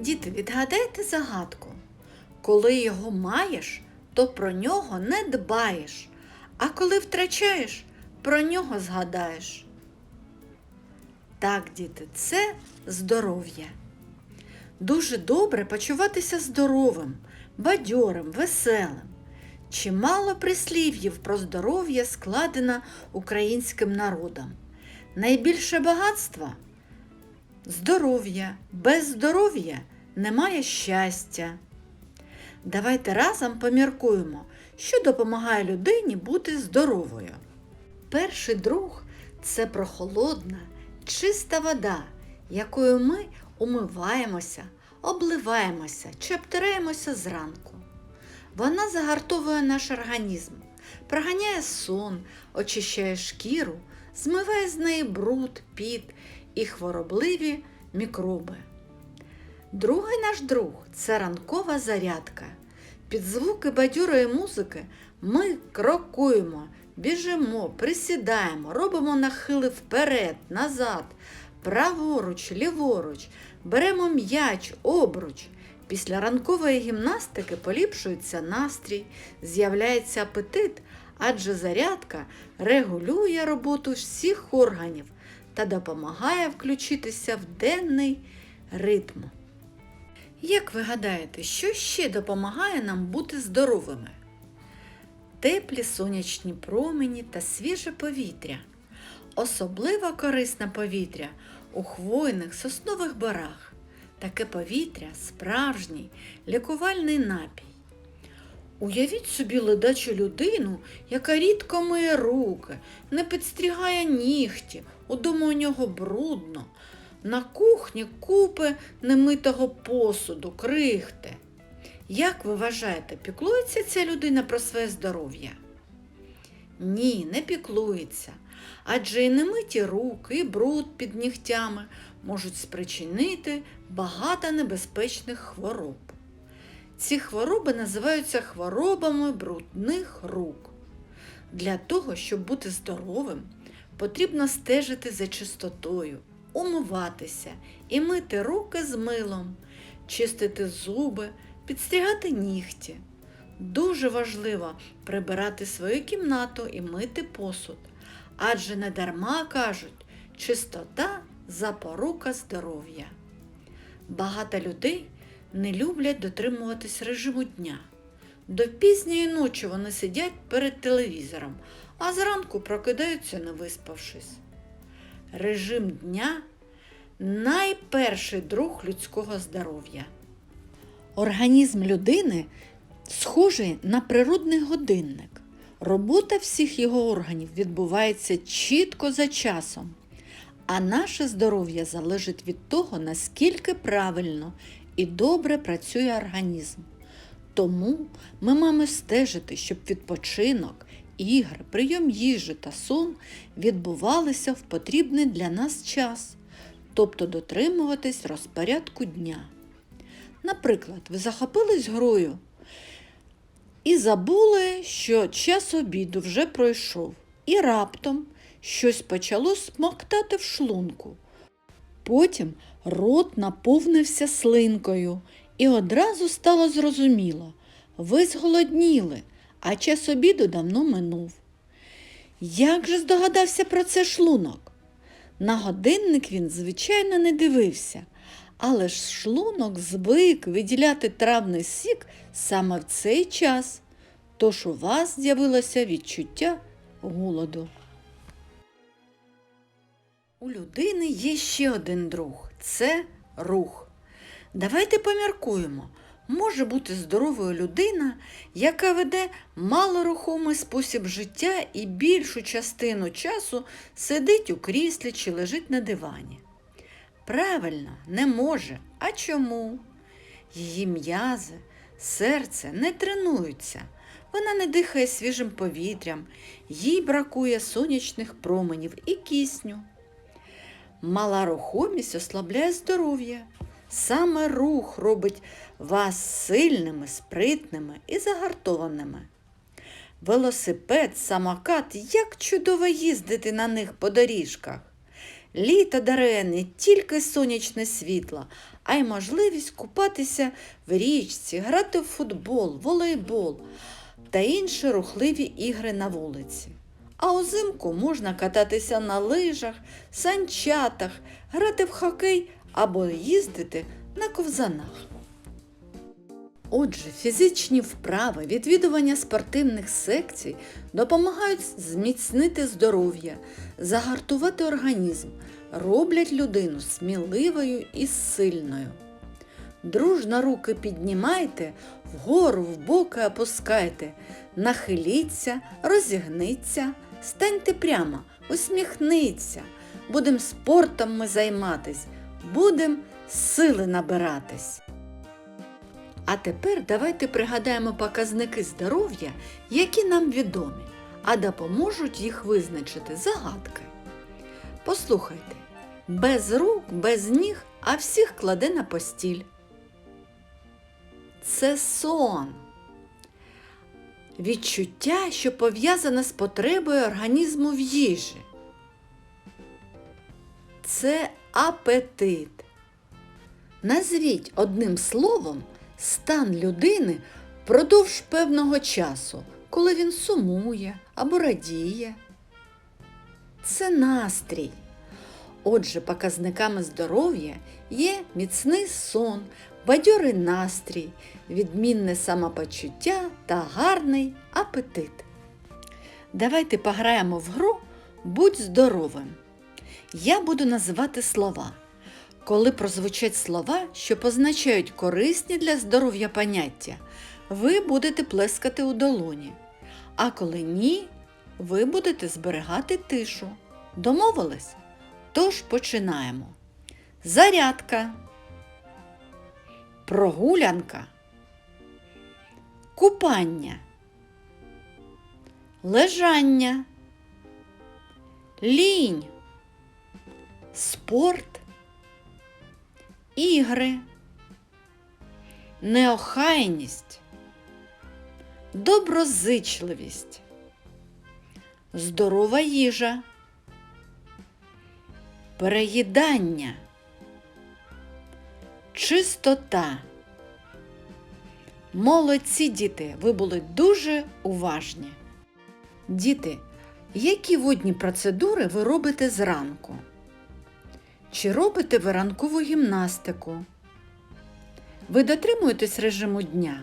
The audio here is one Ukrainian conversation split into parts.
Діти, відгадайте загадку. Коли його маєш, то про нього не дбаєш, а коли втрачаєш, про нього згадаєш. Так, діти, це здоров'я. Дуже добре почуватися здоровим, бадьорим, веселим. Чимало прислів'їв про здоров'я складено українським народом. Найбільше багатство здоров'я. Без здоров'я немає щастя. Давайте разом поміркуємо, що допомагає людині бути здоровою. Перший друг це прохолодна, чиста вода, якою ми умиваємося, обливаємося чи обтираємося зранку. Вона загартовує наш організм, проганяє сон, очищає шкіру, змиває з неї бруд, піт і хворобливі мікроби. Другий наш друг це ранкова зарядка. Під звуки бадьорої музики ми крокуємо, біжимо, присідаємо, робимо нахили вперед, назад, праворуч, ліворуч, беремо м'яч, обруч. Після ранкової гімнастики поліпшується настрій, з'являється апетит, адже зарядка регулює роботу всіх органів та допомагає включитися в денний ритм. Як ви гадаєте, що ще допомагає нам бути здоровими? Теплі сонячні промені та свіже повітря. Особливо корисне повітря у хвойних соснових барах. Таке повітря справжній лікувальний напій. Уявіть собі ледачу людину, яка рідко миє руки, не підстрігає нігті, удома у нього брудно. На кухні купи немитого посуду, крихти. Як ви вважаєте, піклується ця людина про своє здоров'я? Ні, не піклується. Адже і немиті руки, і бруд під нігтями можуть спричинити багато небезпечних хвороб. Ці хвороби називаються хворобами брудних рук. Для того, щоб бути здоровим, потрібно стежити за чистотою, умиватися і мити руки з милом, чистити зуби, підстрігати нігті. Дуже важливо прибирати свою кімнату і мити посуд, адже не дарма кажуть, чистота запорука здоров'я. Багато людей не люблять дотримуватись режиму дня. До пізньої ночі вони сидять перед телевізором, а зранку прокидаються не виспавшись. Режим дня найперший друг людського здоров'я. Організм людини схожий на природний годинник. Робота всіх його органів відбувається чітко за часом, а наше здоров'я залежить від того, наскільки правильно і добре працює організм. Тому ми маємо стежити, щоб відпочинок, ігри, прийом їжі та сон відбувалися в потрібний для нас час, тобто дотримуватись розпорядку дня. Наприклад, ви захопились грою і забули, що час обіду вже пройшов, і раптом щось почало смоктати в шлунку. Потім рот наповнився слинкою, і одразу стало зрозуміло, ви зголодніли, а час обіду давно минув. Як же здогадався про це шлунок? На годинник він, звичайно, не дивився, але ж шлунок звик виділяти травний сік саме в цей час, тож у вас з'явилося відчуття голоду. У людини є ще один друг це рух. Давайте поміркуємо. Може бути здоровою людина, яка веде малорухомий спосіб життя і більшу частину часу сидить у кріслі чи лежить на дивані. Правильно, не може. А чому? Її м'язи, серце не тренуються. Вона не дихає свіжим повітрям, їй бракує сонячних променів і кисню. Мала рухомість ослабляє здоров'я. Саме рух робить вас сильними, спритними і загартованими. Велосипед, самокат, як чудово їздити на них по доріжках. Літо дарує не тільки сонячне світло, а й можливість купатися в річці, грати в футбол, волейбол та інші рухливі ігри на вулиці. А узимку можна кататися на лижах, санчатах, грати в хокей або їздити на ковзанах. Отже, фізичні вправи, відвідування спортивних секцій допомагають зміцнити здоров'я, загартувати організм, роблять людину сміливою і сильною. Дружно руки піднімайте, вгору, вбоки опускайте, нахиліться, розігніться, станьте прямо, усміхніться. Будем спортом ми займатись, будем сили набиратись. А тепер давайте пригадаємо показники здоров'я, які нам відомі, а допоможуть їх визначити загадки. Послухайте, без рук, без ніг, а всіх кладе на постіль. Це сон. Відчуття, що пов'язане з потребою організму в їжі. Це апетит. Назвіть одним словом стан людини впродовж певного часу, коли він сумує або радіє. Це настрій. Отже, показниками здоров'я є міцний сон, бадьорий настрій, відмінне самопочуття та гарний апетит. Давайте пограємо в гру Будь здоровим. Я буду називати слова. Коли прозвучать слова, що позначають корисні для здоров'я поняття, ви будете плескати у долоні. А коли ні, ви будете зберігати тишу. Домовились? Тож починаємо. Зарядка, прогулянка, купання, лежання, лінь, спорт, ігри, неохайність, доброзичливість, здорова їжа, переїдання, чистота. Молодці діти, ви були дуже уважні. Діти, які водні процедури ви робите зранку? Чи робите ви ранкову гімнастику? Ви дотримуєтесь режиму дня?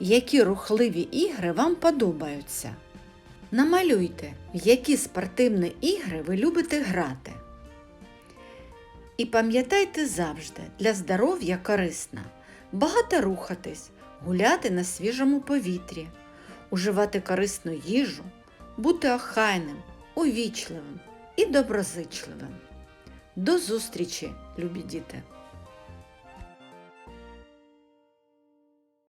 Які рухливі ігри вам подобаються? Намалюйте, в які спортивні ігри ви любите грати. І пам'ятайте завжди, для здоров'я корисно багато рухатись, гуляти на свіжому повітрі, уживати корисну їжу, бути охайним, увічливим і доброзичливим. До зустрічі, любі діти!